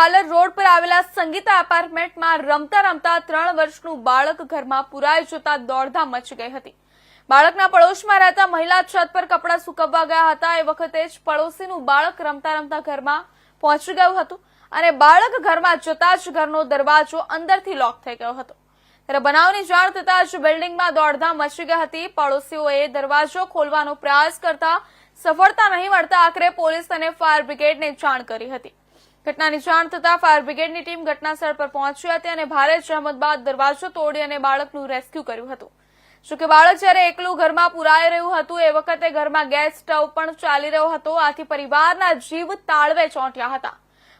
Halar road પર આવેલા સંગીતા એપાર્ટમેન્ટમાં રમતા રમતા ત્રણ વર્ષનું બાળક ઘરમાં પુરાઈ જતા દોડધામ મચી ગઈ હતી. બાળકના પડોશમાં રહેતા મહિલા છત પર કપડાં સુકવવા ગયા હતા. એ વખતે જ પડોશીનું બાળક રમતા રમતા ઘરમાં પહોંચી ગયું હતું અને બાળક ઘરમાં જતા જ ઘરનો દરવાજો અંદરથી લોક થઈ ગયો હતો. ત્યારે બનાવની જાણ થતાં જ બિલ્ડિંગમાં દોડધામ મચી ગઈ હતી. પડોશીઓએ દરવાજો ખોલવાનો પ્રયાસ કરતા સફળતા નહીં મળતા આખરે પોલીસ અને ફાયર બ્રિગેડને જાણ કરી હતી. ઘટનાની જાણ થતાં ફાયર બ્રિગેડની ટીમ ઘટનાસ્થળ પર પહોંચી હતી અને ભારે જહેમત બાદ દરવાજો તોડી અને બાળકનું રેસ્ક્યુ કર્યું હતું. જોકે બાળક જ્યારે એકલું ઘરમાં પુરાઈ રહ્યું હતું, એ વખતે ઘરમાં ગેસ સ્ટવ પણ ચાલી રહ્યો હતો. આથી પરિવારના જીવ તાળવે ચોંટ્યા હતા.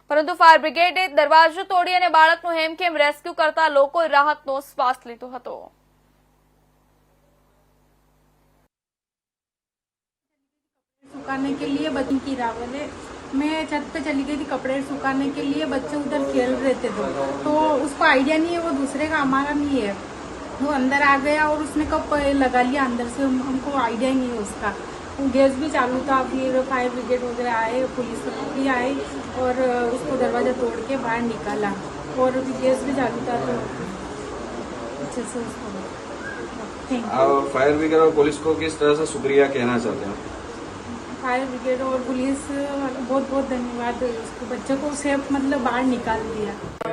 પરંતુ ફાયર બ્રિગેડે દરવાજો તોડી અને બાળકનું હેમખેમ રેસ્ક્યુ કરતા લોકોએ રાહતનો શ્વાસ લીધો હતો. સુકાને કે લીએ બધી કી રાવલે मैं छत पे चली गई थी कपड़े सुखाने के लिए, बच्चे उधर खेल रहे थे दो तो उसको आइडिया नहीं है, वो दूसरे का, हमारा नहीं है। वो अंदर आ गया और उसने कब लगा लिया अंदर से, हम- हमको आइडिया नहीं है उसका। गैस भी चालू था फिर फायर ब्रिगेड वगैरह आए, पुलिस भी आई और उसको दरवाज़ा तोड़ के बाहर निकाला और गैस भी चालू था तो अच्छे से उसको फायर ब्रिगेड और पुलिस को किस तरह से शुक्रिया कहना चाहते हैं? फायर ब्रिगेड और पुलिस वाला बहुत बहुत धन्यवाद उसको बच्चों को सेफ मतलब बाहर निकाल दिया